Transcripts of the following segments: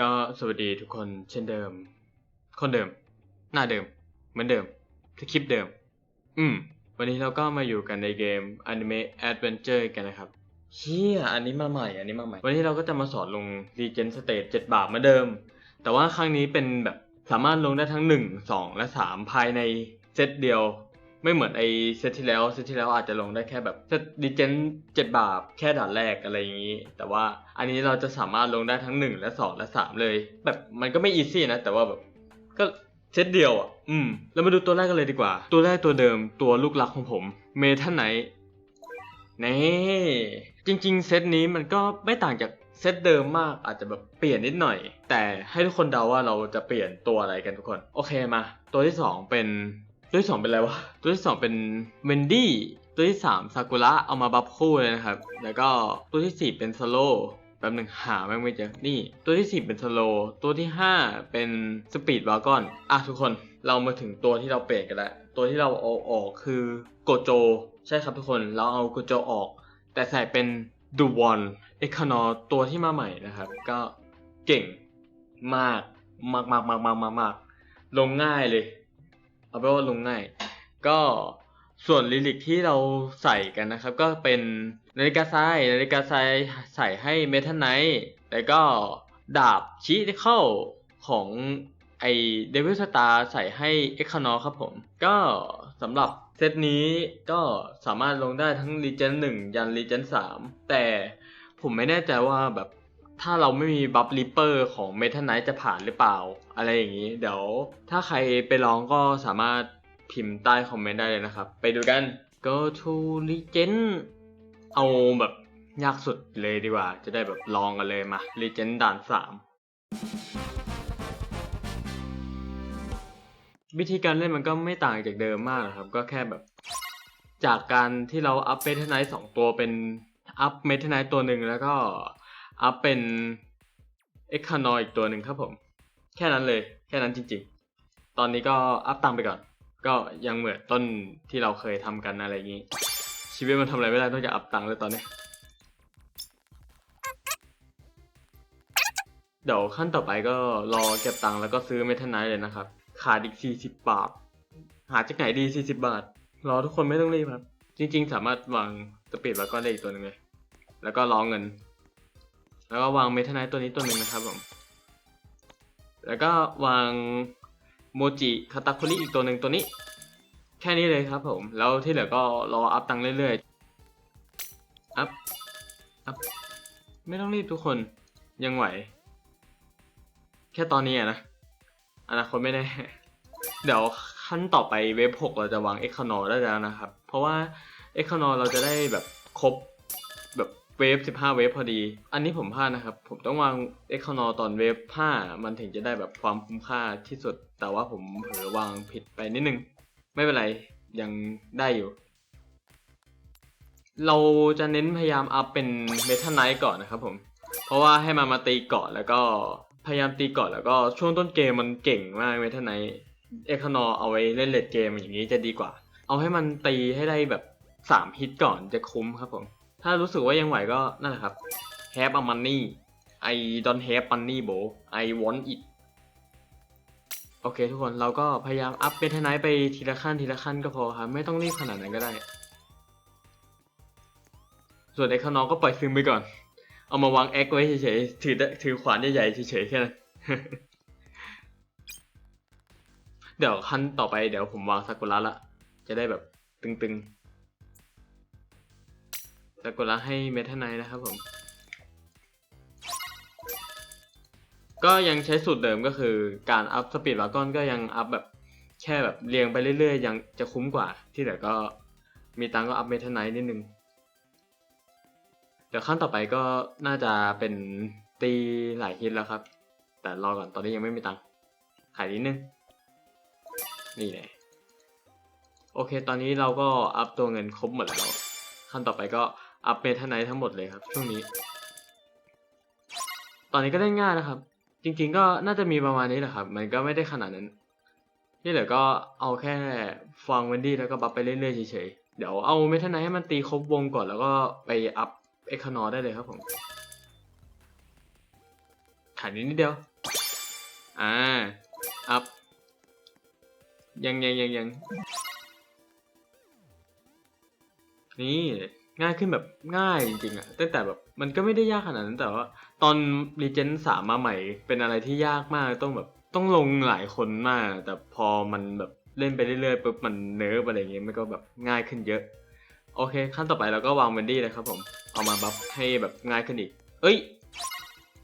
ก็สวัสดีทุกคนเช่นเดิม คนเดิม หน้าเดิม เหมือนเดิมสคริปเดิม อืม วันนี้เราก็มาอยู่กันในเกม Anime Adventure กันนะครับเชี่ยอันนี้มาใหม่ อันนี้มาใหม่ วันนี้เราก็จะมาสอนลง Regen State 7 บาทเหมือนเดิม แต่ว่าครั้งนี้เป็นแบบสามารถลงได้ทั้ง 1 2 และ 3 ภายในเซตเดียว ไม่เหมือนไอเซตที่แล้วเซตที่แล้วอาจจะลงได้แค่แบบเซตดีเจนเจ็ดบาทแค่ด่านแรกอะไรอย่างนี้ แต่ว่าอันนี้เราจะสามารถลงได้ทั้งหนึ่งและสองและสามเลย แบบมันก็ไม่อีซี่นะ แต่ว่าแบบก็เซตเดียวอะ อืม แล้วมาดูตัวแรกกันเลยดีกว่า ตัวแรกตัวเดิมตัวลูกรักของผมเมทัลไนท์นี่จริงๆ เซตนี้มันก็ไม่ต่างจากเซตเดิมมากอาจจะแบบเปลี่ยนนิดหน่อย แต่ให้ทุกคนเดาว่าเราจะเปลี่ยนตัวอะไรกันทุกคน โอเคมา ตัวที่สองเป็น ตัวที่สองเป็นอะไรวะ ตัวที่สองเป็นเวนดี้ ตัวที่สามซากุระเอามาบัฟคู่เลยนะครับ แล้วก็ตัวที่สี่เป็นสโลแป๊บหนึ่งหาแม่งไม่เจอ นี่ ตัวที่สี่เป็นสโล ตัวที่ห้าเป็นสปีดวากอน อะทุกคน เรามาถึงตัวที่เราเปลี่ยนกันแล้ว ตัวที่เราเอาออกคือโกโจ ใช่ครับทุกคน เราเอาโกโจออก แต่ใส่เป็นดูวอนเอคานอตัวที่มาใหม่นะครับ ก็เก่งมาก มากมากมากมากมากลงง่ายเลย เอาไปว่าลงง่าย ก็ส่วนลิลิกที่เราใส่กันนะครับ ก็เป็นนาฬิกาทรายนาฬิกาทรายใส่ให้เมทัลไนท์แล้วก็ดาบชีคเข้าของไอเดวิลสตาร์ใส่ให้เอ็กคานอครับผม ก็สำหรับเซตนี้ก็สามารถลงได้ทั้งรีเจนหนึ่งยันรีเจนสามแต่ผมไม่แน่ใจว่าแบบ ถ้าเราไม่มีบัฟลิปเปอร์ของเมทัลไนท์จะผ่านหรือเปล่า อะไรอย่างนี้ เดี๋ยวถ้าใครไปลองก็สามารถพิมพ์ใต้คอมเมนต์ได้เลยนะครับ ไปดูกัน go to legend เอาแบบยากสุดเลยดีกว่า จะได้แบบลองกันเลยมา legend ด่านสามวิธีการเล่นมันก็ไม่ต่างจากเดิมมากหรอกครับ ก็แค่แบบ จากการที่เราอัพเมทัลไนท์สองตัวเป็นอัพเมทัลไนท์ตัวหนึ่งแล้วก็ อัพเป็นเอ็กคานอยอีกตัวหนึ่งครับผม แค่นั้นเลย แค่นั้นจริง ๆ ตอนนี้ก็อัพตังค์ไปก่อน ก็ยังเหมือนต้นที่เราเคยทำกันอะไรอย่างนี้ ชีวิตมันทำอะไรไม่ได้นอกจากอัพตังค์เลยตอนนี้ เดี๋ยวขั้นต่อไปก็รอเก็บตังค์แล้วก็ซื้อเมทัลไนท์เลยนะครับ ขาดอีก 40 บาท หาจากไหนดี 40 บาท รอทุกคนไม่ต้องรีบครับ จริง ๆ สามารถวางสปีดไว้วก็ได้อีกตัวหนึ่งเลย แล้วก็รอเงิน แล้วก็วางเมทัลไนท์ตัวนี้ตัวหนึ่งนะครับผม แล้วก็วางโมจิคาตาคุริอีกตัวหนึ่งตัวนี้ แค่นี้เลยครับผม แล้วที่เหลือก็รออัพตังเรื่อยๆ อัพ อัพ ไม่ต้องรีบทุกคน ยังไหว แค่ตอนนี้อะนะ อนาคตไม่แน่เดี๋ยวขั้นต่อไปเวฟ6เราจะวางเอ็กคานอได้แล้วนะครับ เพราะว่าเอ็กคานอเราจะได้แบบครบ เวฟ15เวฟพอดี อันนี้ผมพลาดนะครับ ผมต้องวางเอ็กคานอตอนเวฟ5มันถึงจะได้แบบความคุ้มค่าที่สุด แต่ว่าผมเผลอวางผิดไปนิดนึง ไม่เป็นไร ยังได้อยู่ เราจะเน้นพยายามอัพเป็นเมทัลไนท์ก่อนนะครับผม เพราะว่าให้มันมาตีเกาะแล้วก็พยายามตีเกาะแล้วก็ช่วงต้นเกมมันเก่งมากเมทัลไนท์เอคานอเอาไว้เล่นเลดเกมอย่างนี้จะดีกว่า เอาให้มันตีให้ได้แบบสามฮิตก่อนจะคุ้มครับผม ถ้ารู้สึกว่ายังไหวก็นั่นแหละครับ have a money I don't have money bro I want it โอเคทุกคนเราก็พยายามอัพเมทัลไนท์ไปทีละขั้นทีละขั้นก็พอครับไม่ต้องรีบขนาดนั้นก็ได้ ส่วนเอคานอก็ปล่อยซึมไปก่อน เอามาวางแอคไว้เฉยๆถือถือขวานใหญ่ๆเฉยๆแค่นั้นเดี๋ยวขั้นต่อไปเดี๋ยวผมวางซากุระละจะได้แบบตึงๆ ซากุระให้เมทัลไนนะครับผม ก็ยังใช้สูตรเดิมก็คือการอัพสปีดวากอนก็ยังอัพแบบแค่แบบเรียงไปเรื่อยๆ ยังจะคุ้มกว่า ที่เหลือก็มีตังก็อัพเมทัลไนนิดนึง เดี๋ยวขั้นต่อไปก็น่าจะเป็นตีหลายฮิตแล้วครับ แต่รอก่อนตอนนี้ยังไม่มีตังขายนิดนึง นี่แหละโอเค ตอนนี้เราก็อัพตัวเงินครบหมดแล้ว ขั้นต่อไปก็ อัพเมทไนท์ทั้งหมดเลยครับ ช่วงนี้ ตอนนี้ก็ได้ง่ายนะครับ จริงๆก็น่าจะมีประมาณนี้แหละครับ มันก็ไม่ได้ขนาดนั้น ที่เหลือก็เอาแค่ฟังเวนดี้แล้วก็บัฟไปเรื่อยๆเฉยๆ เดี๋ยวเอาเมทไนท์ให้มันตีครบวงก่อนแล้วก็ไปอัพเอคานอได้เลยครับผมขาดนิดนิดเดียว อ่า อัพ ยังยังยังยังนี่ ง่ายขึ้นแบบง่ายจริงๆอะตั้งแต่แบบมันก็ไม่ได้ยากขนาดนั้นแต่ว่า ตอนรีเจนสามมาใหม่ เป็นอะไรที่ยากมากต้องแบบต้องลงหลายคนมาก แต่พอมันแบบเล่นไปเรื่อยๆปุ๊บมันเนิร์ฟอะไรเงี้ยมันก็แบบง่ายขึ้นเยอะ โอเค ขั้นต่อไปเราก็วางเวนดี้เลยครับผม เอามาบัฟให้แบบง่ายขึ้นอีก เอ้ย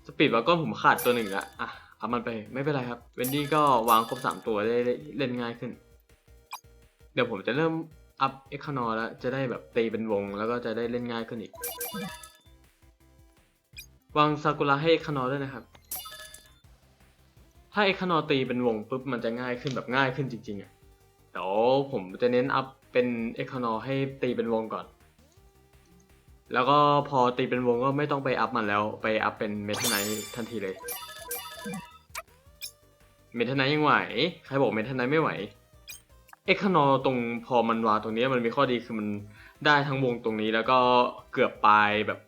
สปีดวาก้อนผมขาดตัวหนึ่งละอะเอามันไปไม่เป็นไรครับเวนดี้ก็วางครบสามตัวได้เล่นง่ายขึ้น เดี๋ยวผมจะเริ่ม อัพเอ็กคานอแล้วจะได้แบบตีเป็นวง แล้วก็จะได้เล่นง่ายขึ้นอีก วางซากุระให้เอ็กคานอด้วยนะครับ ถ้าเอ็กคานอตีเป็นวงปุ๊บมันจะง่ายขึ้นแบบง่ายขึ้นจริงๆอะเดี๋ยวผมจะเน้นอัพเป็นเอ็กคานอให้ตีเป็นวงก่อน แล้วก็พอตีเป็นวงก็ไม่ต้องไปอัพมันแล้ว ไปอัพเป็นเมทัลไนท์ทันทีเลย เมทัลไนท์ยังไหว ใครบอกเมทัลไนท์ไม่ไหว เอ็กคนอตรงพอมันวางตรงนี้มันมีข้อดีคือมันได้ทั้งวงตรงนี้แล้วก็เกือบปลายแบบ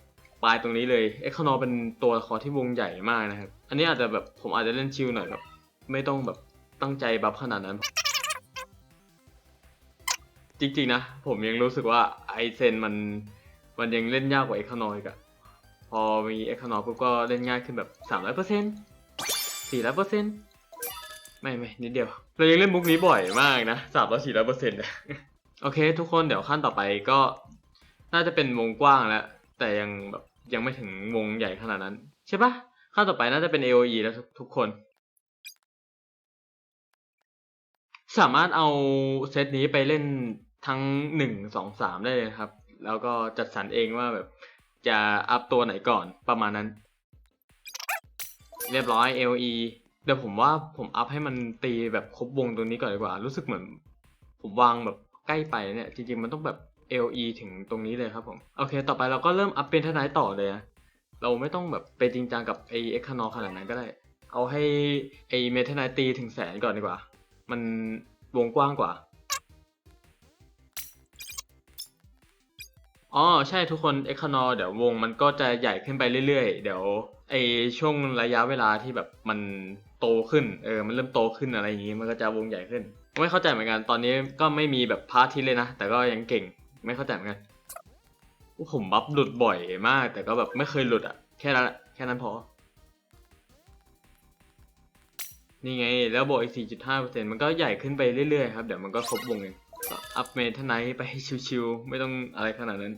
ปลายตรงนี้เลยเอ็กคนอเป็นตัวละครที่วงใหญ่มากนะครับ อันนี้อาจจะแบบผมอาจจะเล่นชิลหน่อยแบบไม่ต้องแบบตั้งใจบัฟขนาดนั้น จริงๆนะ ผมยังรู้สึกว่าไอเซนมันมันยังเล่นยากกว่าเอ็กคนอยกอะพอมีเอ็กคนอปุ๊บก็เล่นง่ายขึ้นแบบสามร้อยเปอร์เซ็นต์สี่ร้อยเปอร์เซ็นต์ ไม่ไม่นิดเดียว เรายังเล่นมุกนี้บ่อยมากนะสามร้อยสี่ร้อยเปอร์เซ็นต์โอเค ทุกคนเดี๋ยวขั้นต่อไปก็ น่าจะเป็นวงกว้างแล้ว แต่ยังแบบยังไม่ถึงวงใหญ่ขนาดนั้น ใช่ปะขั้นต่อไปน่าจะเป็น AOE แล้วทุกทุกคน สามารถเอาเซตนี้ไปเล่นทั้งหนึ่งสองสามได้เลยครับ แล้วก็จัดสรรเองว่าแบบจะอัพตัวไหนก่อนประมาณนั้น เรียบร้อย LE เดี๋ยวผมว่าผมอัพให้มันตีแบบครบวงตรงนี้ก่อนดีกว่า รู้สึกเหมือน ผมวางแบบใกล้ไปเนี่ย จริงๆมันต้องแบบ LE ถึงตรงนี้เลยครับผม โอเค ต่อไปเราก็เริ่มอัพเป็นทนายต่อเลยนะเราไม่ต้องแบบไปจริงจังกับไอเอ็กคานอขนาดนั้นก็ได้ เอาให้ไอเมทนายตีถึงแสนก่อนดีกว่า มันวงกว้างกว่าอ๋อใช่ทุกคนเอ็กคานอเดี๋ยววงมันก็จะใหญ่ขึ้นไปเรื่อยๆ เดี๋ยว ไอช่วงระยะเวลาที่แบบมันโตขึ้น เออ มันเริ่มโตขึ้นอะไรอย่างงี้ มันก็จะวงใหญ่ขึ้น ไม่เข้าใจเหมือนกัน ตอนนี้ก็ไม่มีแบบพาร์ทที่เลยนะ แต่ก็ยังเก่ง ไม่เข้าใจเหมือนกัน ผมบัฟหลุดบ่อยมาก แต่ก็แบบไม่เคยหลุดอะแค่นั้นแหละแค่นั้นพอ นี่ไง แล้วบวกอีก 4.5%มันก็ใหญ่ขึ้นไปเรื่อยๆครับ เดี๋ยวมันก็ครบวงเองอัพเมทนท์ไปชิวๆ ไม่ต้องอะไรขนาดนั้น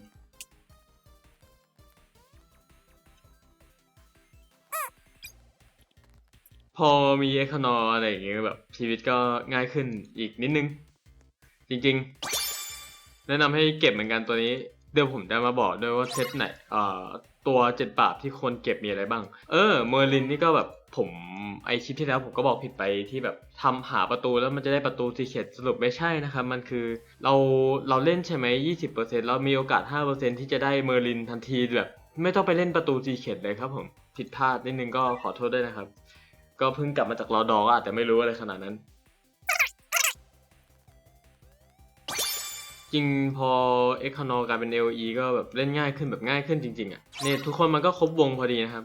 พอมีเอคอนออะไรอย่างเงี้ยแบบชีวิตก็ง่ายขึ้นอีกนิดนึง จริงๆ แนะนำให้เก็บเหมือนกันตัวนี้ เดี๋ยวผมจะมาบอกด้วยว่าเซตไหนเอ่อตัวเจ็ดปราบที่ควรเก็บมีอะไรบ้าง เออเมอร์ลินนี่ก็แบบผมไอคลิปที่แล้วผมก็บอกผิดไปที่แบบทำหาประตูแล้วมันจะได้ประตูซีเคตสรุปไม่ใช่นะครับ มันคือเราเราเล่นใช่ไหมยี่สิบเปอร์เซ็นต์เรามีโอกาสห้าเปอร์เซ็นที่จะได้เมอร์ลินทันทีแบบไม่ต้องไปเล่นประตูซีเคตเลยครับผมผิดพลาดนิดนึงก็ขอโทษด้วยนะครับ ก็เพิ่งกลับมาจากรอดอก็อาจจะไม่รู้อะไรขนาดนั้น จริงพอเอ็กคานอกลายเป็น LE ก็แบบเล่นง่ายขึ้นแบบง่ายขึ้นจริง ๆอะเนี่ยทุกคนมันก็ครบวงพอดีนะครับ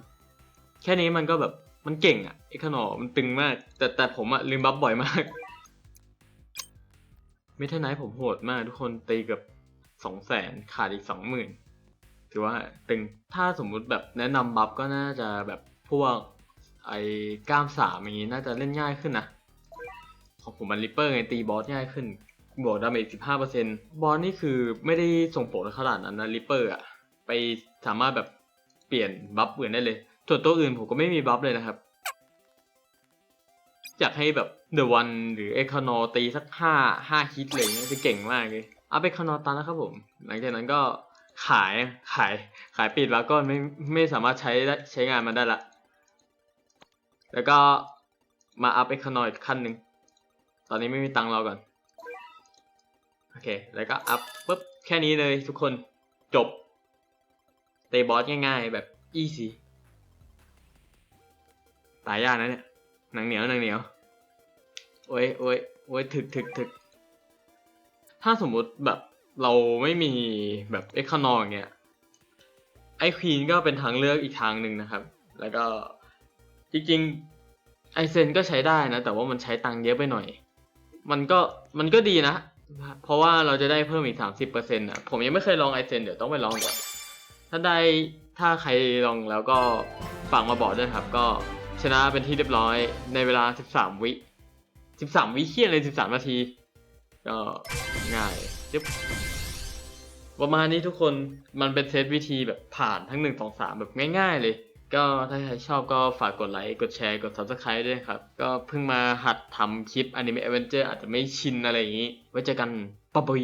แค่นี้มันก็แบบมันเก่งอะเอ็กคานอมันตึงมาก แต่แต่ผมอะลืมบัฟบ่อยมากเมทัลไนท์ผมโหดมาก ทุกคนตีเกือบสองแสนขาดอีกสองหมื่นถือว่าตึงถ้าสมมุติแบบแนะนำบัฟก็น่าจะแบบพวก ไอ้กล้ามสามอย่างงี้น่าจะเล่นง่ายขึ้นนะของผมมันริปเปอร์ไงตีบอสง่ายขึ้น บวกดาเมจสิบห้าเปอร์เซ็นต์บอสนี่คือไม่ได้ส่งผลขนาดนั้นนะริปเปอร์อะไปสามารถแบบเปลี่ยนบัฟอื่นได้เลย ส่วนตัวอื่นผมก็ไม่มีบัฟเลยนะครับ อยากให้แบบเดอะวันหรือเอกคานอตีสักห้าห้าฮิตเงี้ยจะเก่งมากเลยอัพเอกคานอตันแล้วครับผม หลังจากนั้นก็ขายขายขายปิดแล้วก็ไม่ไม่สามารถใช้ใช้งานมันได้ละ แล้วก็มาอัพเอ็กคานอยขั้นหนึ่ง ตอนนี้ไม่มีตังค์เราก่อน โอเค แล้วก็อัพปุ๊บ แค่นี้เลยทุกคน จบ เตะบอสง่ายๆ แบบอีซีตายยากนะเนี่ย หนังเหนียวหนังเหนียว โอ้ยโอ้ยโอ้ยถึกถึกถึก ถ้าสมมุติแบบเราไม่มีแบบเอ็กคานออย่างเงี้ย ไอควีนก็เป็นทางเลือกอีกทางหนึ่งนะครับ แล้วก็ จริงๆไอเซนก็ใช้ได้นะ แต่ว่ามันใช้ตังค์เยอะไปหน่อย มันก็มันก็ดีนะ เพราะว่าเราจะได้เพิ่มอีกสามสิบเปอร์เซ็นต์อะผมยังไม่เคยลองไอเซนเดี๋ยวต้องไปลองก่อนถ้าได้ถ้าใครลองแล้วก็ฝากมาบอกด้วยครับ ก็ชนะเป็นที่เรียบร้อยในเวลาสิบสามวิสิบสามวิเคียเลยสิบสามนาที ก็ง่ายจึ๊บประมาณนี้ทุกคนมันเป็นเซตวิธีแบบผ่านทั้งหนึ่งสองสามแบบง่าย ๆ เลย ก็ถ้าใครชอบก็ฝากกดไลค์ กดแชร์ กด subscribe ด้วยครับ ก็เพิ่งมาหัดทำคลิปอนิเมะเอเวนเจอร์อาจจะไม่ชินอะไรอย่างนี้ ไว้เจอกันป๊บาย